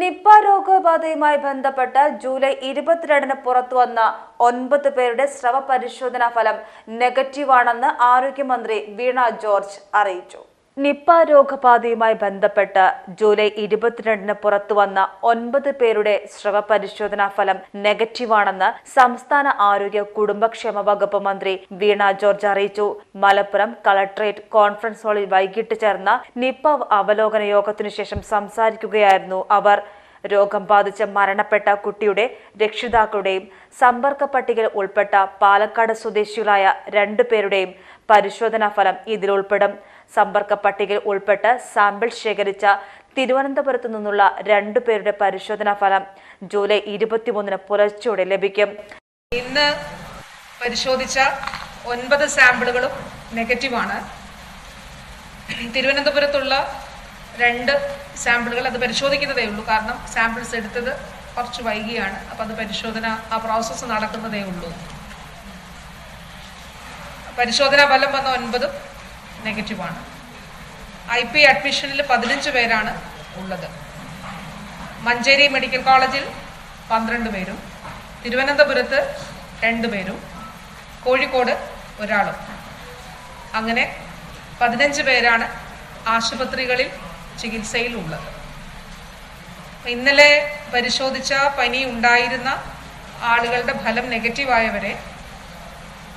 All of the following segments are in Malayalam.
നിപ്പ രോഗബാധയുമായി ബന്ധപ്പെട്ട് ജൂലൈ ഇരുപത്തിരണ്ടിന് പുറത്തുവന്ന ഒൻപത് പേരുടെ സ്രവ പരിശോധനാ ഫലം നെഗറ്റീവാണെന്ന് ആരോഗ്യമന്ത്രി വീണ ജോർജ് അറിയിച്ചു. നിപ്പ രോഗബാധയുമായി ബന്ധപ്പെട്ട് ജൂലൈ ഇരുപത്തിരണ്ടിന് പുറത്തുവന്ന ഒൻപത് പേരുടെ സ്രവ പരിശോധനാ ഫലം നെഗറ്റീവാണെന്ന് സംസ്ഥാന ആരോഗ്യ കുടുംബക്ഷേമ വകുപ്പ് മന്ത്രി വീണ ജോർജ് അറിയിച്ചു. മലപ്പുറം കളക്ടറേറ്റ് കോൺഫറൻസ് ഹാളിൽ വൈകിട്ട് ചേർന്ന നിപ്പ അവലോകന യോഗത്തിനു ശേഷം സംസാരിക്കുകയായിരുന്നു അവർ. രോഗം ബാധിച്ച് മരണപ്പെട്ട കുട്ടിയുടെ രക്ഷിതാക്കളുടെയും സമ്പർക്ക പട്ടികയിൽ ഉൾപ്പെട്ട പാലക്കാട് സ്വദേശികളായ രണ്ടുപേരുടെയും പരിശോധനാ ഫലം ഇതിൽ ഉൾപ്പെടും. സമ്പർക്ക പട്ടികയിൽ ഉൾപ്പെട്ട് സാമ്പിൾ ശേഖരിച്ച തിരുവനന്തപുരത്തു നിന്നുള്ള രണ്ടുപേരുടെ പരിശോധനാ ഫലം ജൂലൈ ഇരുപത്തിമൂന്നിന് പുലർച്ചയോടെ ലഭിക്കും. ഇന്ന് പരിശോധിച്ച ഒൻപത് സാമ്പിളുകളും നെഗറ്റീവാണ്. തിരുവനന്തപുരത്തുള്ള രണ്ട് സാമ്പിളുകൾ അത് പരിശോധിക്കുന്നതേ ഉള്ളൂ. കാരണം സാമ്പിൾസ് എടുത്തത് കുറച്ച് വൈകിയാണ്. അപ്പം അത് പരിശോധന ആ പ്രോസസ്സ് നടക്കുന്നതേ ഉള്ളൂ. പരിശോധനാ ഫലം വന്ന ഒൻപതും നെഗറ്റീവാണ് ഐ പി അഡ്മിഷനിൽ പതിനഞ്ച് പേരാണ് ഉള്ളത്. മഞ്ചേരി മെഡിക്കൽ കോളേജിൽ പന്ത്രണ്ട് പേരും. തിരുവനന്തപുരത്ത് രണ്ട് പേരും. കോഴിക്കോട് ഒരാളും. അങ്ങനെ പതിനഞ്ച് പേരാണ് ആശുപത്രികളിൽ ചികിത്സയിൽ ഉള്ളത് ഇന്നലെ പരിശോധിച്ച പനി ഉണ്ടായിരുന്ന ആളുകളുടെ ഫലം നെഗറ്റീവായവരെ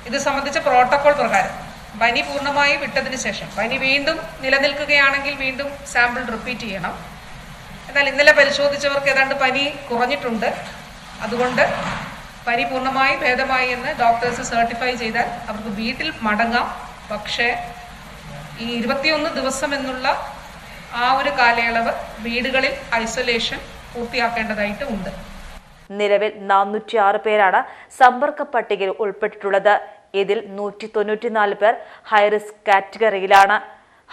ഇത് സംബന്ധിച്ച പ്രോട്ടോകോൾ പ്രകാരം പനി പൂർണമായി വിട്ടതിന് ശേഷം പനി വീണ്ടും നിലനിൽക്കുകയാണെങ്കിൽ വീണ്ടും സാമ്പിൾ റിപ്പീറ്റ് ചെയ്യണം. എന്നാൽ ഇന്നലെ പരിശോധിച്ചവർക്ക് ഏതാണ്ട് പനി കുറഞ്ഞിട്ടുണ്ട്. അതുകൊണ്ട് പനി പൂർണമായി ഭേദമായി എന്ന് ഡോക്ടേഴ്സ് സർട്ടിഫൈ ചെയ്താൽ അവർക്ക് വീട്ടിൽ മടങ്ങാം. പക്ഷേ ഈ ഇരുപത്തിയൊന്ന് ദിവസം എന്നുള്ള ആ ഒരു കാലയളവ് വീടുകളിൽ ഐസൊലേഷൻ പൂർത്തിയാക്കേണ്ടതായിട്ട് ഉണ്ട്. നിലവിൽ നാനൂറ്റി ആറ് പേരാണ് സമ്പർക്ക പട്ടികയിൽ ഉൾപ്പെട്ടിട്ടുള്ളത്. ഇതിൽ നൂറ്റി തൊണ്ണൂറ്റിനാല് പേർ ഹൈറിസ്ക് കാറ്റഗറിയിലാണ്.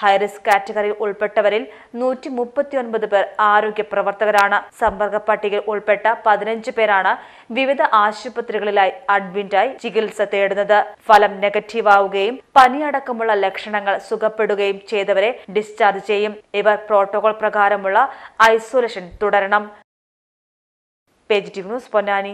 ഹൈറിസ്ക് കാറ്റഗറിയിൽ ഉൾപ്പെട്ടവരിൽ നൂറ്റി മുപ്പത്തിയൊൻപത് പേർ ആരോഗ്യ പ്രവർത്തകരാണ്. സമ്പർക്ക പട്ടികയിൽ ഉൾപ്പെട്ട പതിനഞ്ച് പേരാണ് വിവിധ ആശുപത്രികളിലായി അഡ്മിറ്റായി ചികിത്സ തേടുന്നത്. ഫലം നെഗറ്റീവ് ആവുകയും പനിയടക്കമുള്ള ലക്ഷണങ്ങൾ സുഖപ്പെടുകയും ചെയ്തവരെ ഡിസ്ചാർജ് ചെയ്യും. ഇവർ പ്രോട്ടോകോൾ പ്രകാരമുള്ള ഐസൊലേഷൻ തുടരണം. Page news Ponnani.